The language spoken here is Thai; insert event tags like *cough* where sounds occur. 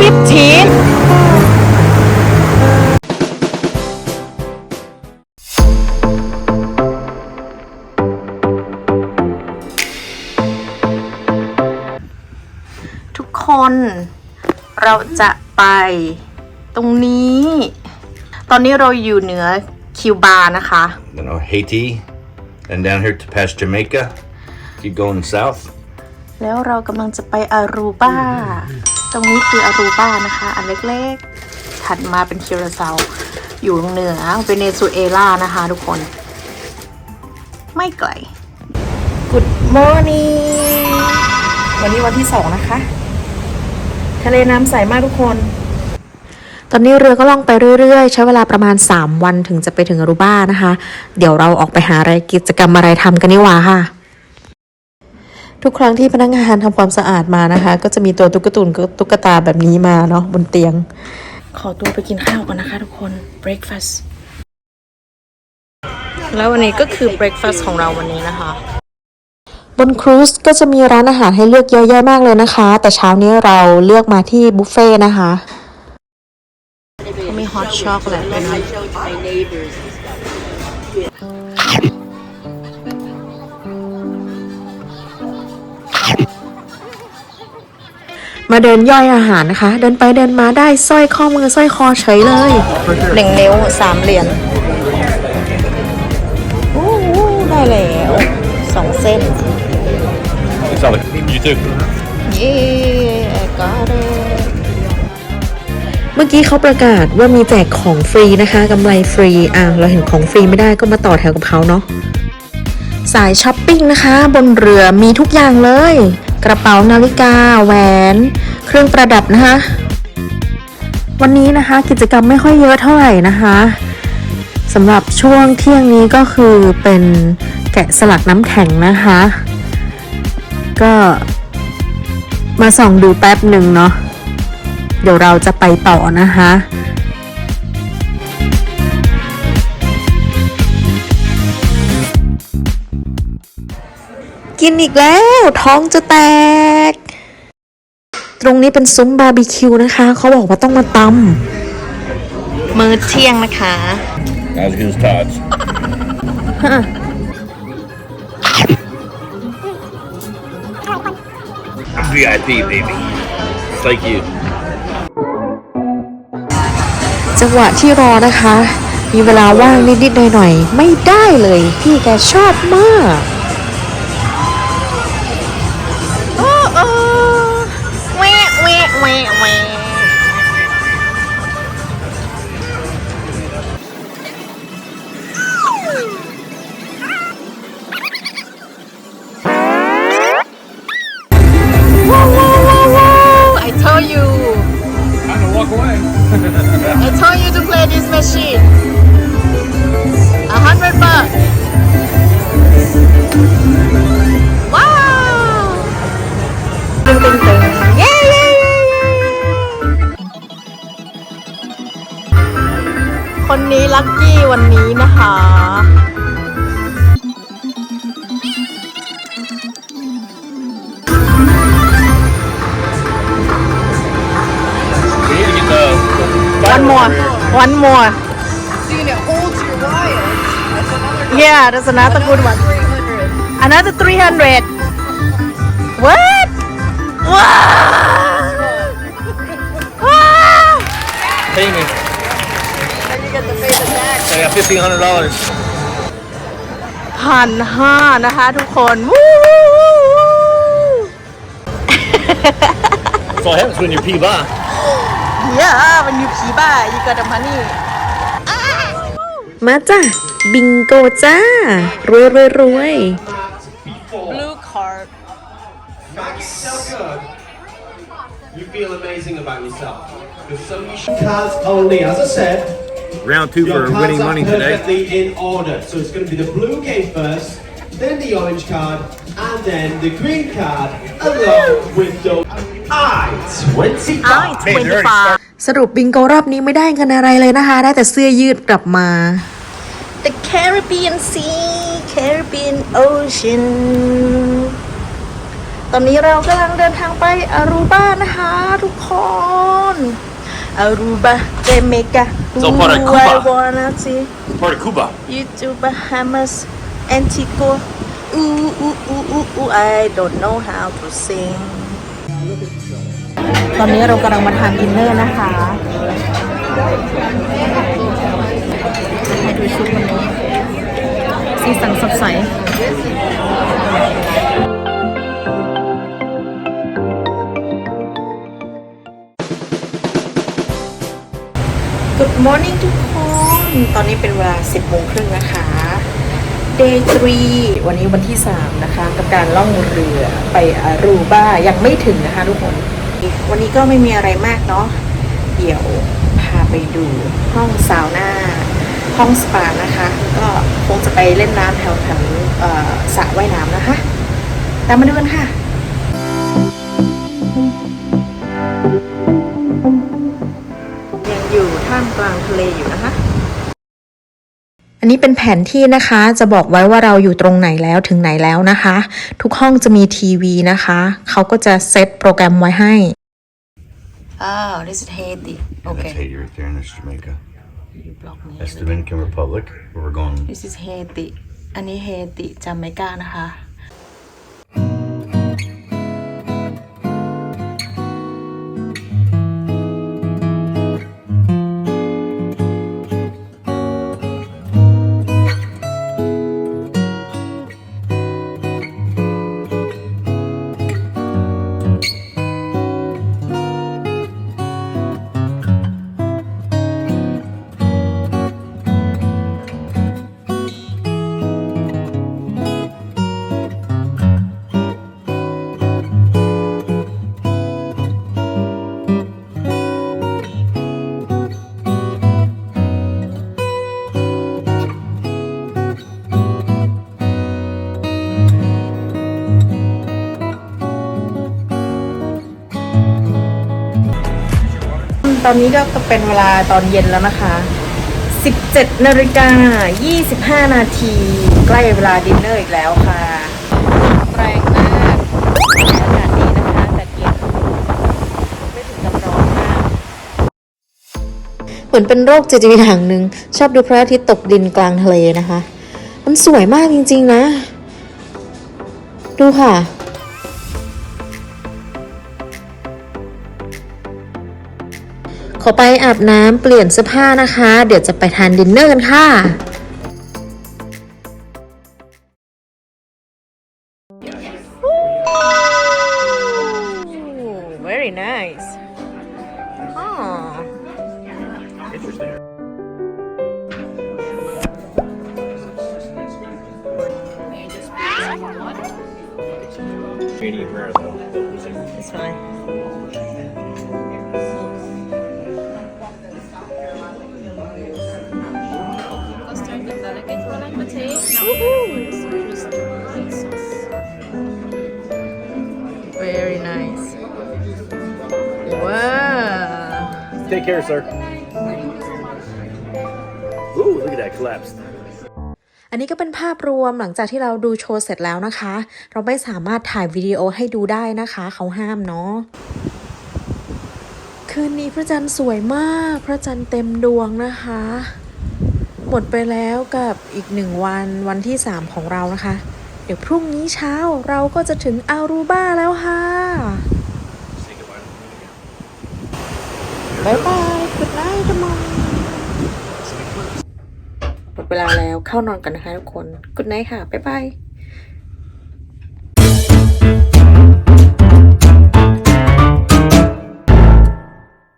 15 ทุกคนเราจะไปตรงนี้ ตอนนี้เราอยู่เหนือคิวบานะคะ you know, Haiti, and down here to past Jamaica. Keep going south. แล้วเรากำลังจะไปอารูบา ตรงนี้คืออารูบานะคะ อันเล็กๆ ถัดมาเป็นคิวราเซาอยู่เหนือเวเนซุเอลานะคะทุกคน ไม่ไกล Good morning วันนี้วันที่สองนะคะ ทะเลน้ำใสมากทุกคน ตอนนี้เรือก็ล่องไปเรื่อยๆ ใช้เวลาประมาณ 3 วันถึงจะไปถึงอารูบ้านะคะ เดี๋ยวเราออกไปหาอะไรกิจกรรมอะไรทำกันนี่หว่าค่ะ ทุกครั้งที่พนักงานทำความสะอาดมานะคะ ก็จะมีตัวตุ๊กตุนตุ๊กตาแบบนี้มาเนาะบนเตียง ขอตัวไปกินข้าวก่อนนะคะทุกคน breakfast แล้ววันนี้ก็คือ breakfast ของเราวันนี้นะคะ บนครูซก็จะมีร้านอาหารให้เลือกเยอะแยะมากเลยนะคะ แต่เช้านี้เราเลือกมาที่บุฟเฟ่ต์นะคะมี hot chocolate ด้วยนะ มาเดินย่อยอาหารนะคะ เดินไปเดินมาได้สร้อยข้อมือสร้อยคอเฉยเลยหนึ่งนิ้วสามเหรียญโอ้โหได้แล้วสองเส้น It's all you too. เย้ I got it เมื่อกี้เขาประกาศว่ามีแจกของฟรีนะคะกำไรฟรีอะเราเห็นของฟรีไม่ได้ก็มาต่อแถวกับเขาเนาะสายช้อปปิ้งนะคะ บนเรือมีทุกอย่างเลย กระเป๋านาฬิกา แหวน เครื่องประดับนะคะ วันนี้นะคะกิจกรรมไม่ค่อยเยอะเท่าไหร่นะคะสำหรับช่วงเที่ยงนี้ก็คือเป็นแกะสลักน้ำแข็งนะคะ ก็มาส่องดูแป๊บหนึ่งเนาะเดี๋ยวเราจะไปต่อนะคะ กินอีกแล้ว ท้องจะแตก ตรงนี้เป็นซุ้มบาร์บีคิวนะคะ เขาบอกว่าต้องมาตมื้อเที่ยงนะคะ As good as Todd's. I'm VIP, baby. Just like you. ำจังหวะที่รอนะคะ มีเวลาว่างนิดๆหน่อยๆ ไม่ได้เลย พี่แกชอบมาก walk away. I told you to play this machine a hundred bucks wow ตึงตึงตึงเย้เย้เย้คนนี้ลัคกี้วันนี้นะคะ one more one more So you know, holds your wire. That's another yeah that's another good one 300. another 300 what wow wow Pay me. Then you get to pay the tax. I got fifteen hundred dollars. พันห้านะคะทุกคนวู้วู้วู้วู้ That's all happens when you're P *laughs* bar. เย้มันอยู่ผีบ้าอีกระดัมนี่มาจ้ะ บิงโกจ้า รวยรวยรวย blue card so good. You feel amazing about yourself. Because so you should. Cards only, as I said. Round two Your for cards winning are money today. perfectly in order. So it's going to be the blue game first, then the orange card, and then the green card, along with the I twenty I 25สรุปบิงโกรอบนี้ไม่ได้กันอะไรเลยนะคะ ได้แต่เสื้อยืดกลับมา The Caribbean Sea Caribbean Ocean ตอนนี้เรากำลังเดินทางไปอารูบานะคะทุกคนอารูบาเจเมกา So part of Cuba. I wanna see Part of Cuba. you to Bahamas Antigua ooh ooh ooh ooh ooh I don't know how to sing ตอนนี้เรากำลังมาทานดินเนอร์นะคะให้ดูชุดวันนี้สีสันสดใส Good morning ทุกคน ตอนนี้เป็นเวลา 10โมงครึ่งนะคะ Day 3 วันนี้วันที่ 3 นะคะ กับการล่องเรือไปอารูบ้ายังไม่ถึงนะคะทุกคน วันนี้ก็ไม่มีอะไรมากเนาะเดี๋ยวพาไปดูห้องซาวน่าห้องสปานะคะ ก็คงจะไปเล่นน้ำแถวแถวสระว่ายน้ำนะคะ ตามมาดูกันค่ะยังอยู่ท่ามกลางทะเลอยู่นะคะ อันนี้เป็นแผนที่นะคะ จะบอกไว้ว่าเราอยู่ตรงไหนแล้วถึงไหนแล้วนะคะ ทุกห้องจะมีทีวีนะคะ เขาก็จะเซตโปรแกรมไว้ให้ Oh this is Haiti That's okay Haiti right there, and that's Jamaica. you block me That's Dominican Republic. Where we're going. this is Haiti อันนี้เฮติจาเมกานะคะ ตอนนี้ก็เป็นเวลาตอนเย็นแล้วนะคะ 17นาฬิกา25 นาที ใกล้เวลาดินเนอร์อีกแล้วค่ะ แรงมากอากาศดีนะคะ แต่เย็นไม่ถึงกับร้อนมาก เหมือนเป็นโรคจิตวิทอย่างหนึ่งชอบดูพระอาทิตย์ตกดินกลางทะเลนะคะ มันสวยมากจริงๆนะ ดูค่ะ ขอไปอาบน้ำเปลี่ยนเสื้อผ้านะคะ เดี๋ยวจะไปทานดินเนอร์กันค่ะ Ooh, very nice. Huh. It's fine. Very nice. Wow. Take care, sir. Ooh, look at that collapsed. อันนี้ก็เป็นภาพรวมหลังจากที่เราดูโชว์เสร็จแล้วนะคะ เราไม่สามารถถ่ายวิดีโอให้ดูได้นะคะ เขาห้ามเนาะ คืนนี้พระจันทร์สวยมาก พระจันทร์เต็มดวงนะคะ หมดไปแล้วกับอีกหนึ่งวันวันที่ 3 ของเรานะคะ เดี๋ยวพรุ่งนี้เช้าเราก็จะถึงอารูบ้าแล้วค่ะบายบายกุดไนท์ทุกคนหมดเวลาแล้วเข้านอนกันนะคะทุกคนกุดไนท์ค่ะบายบาย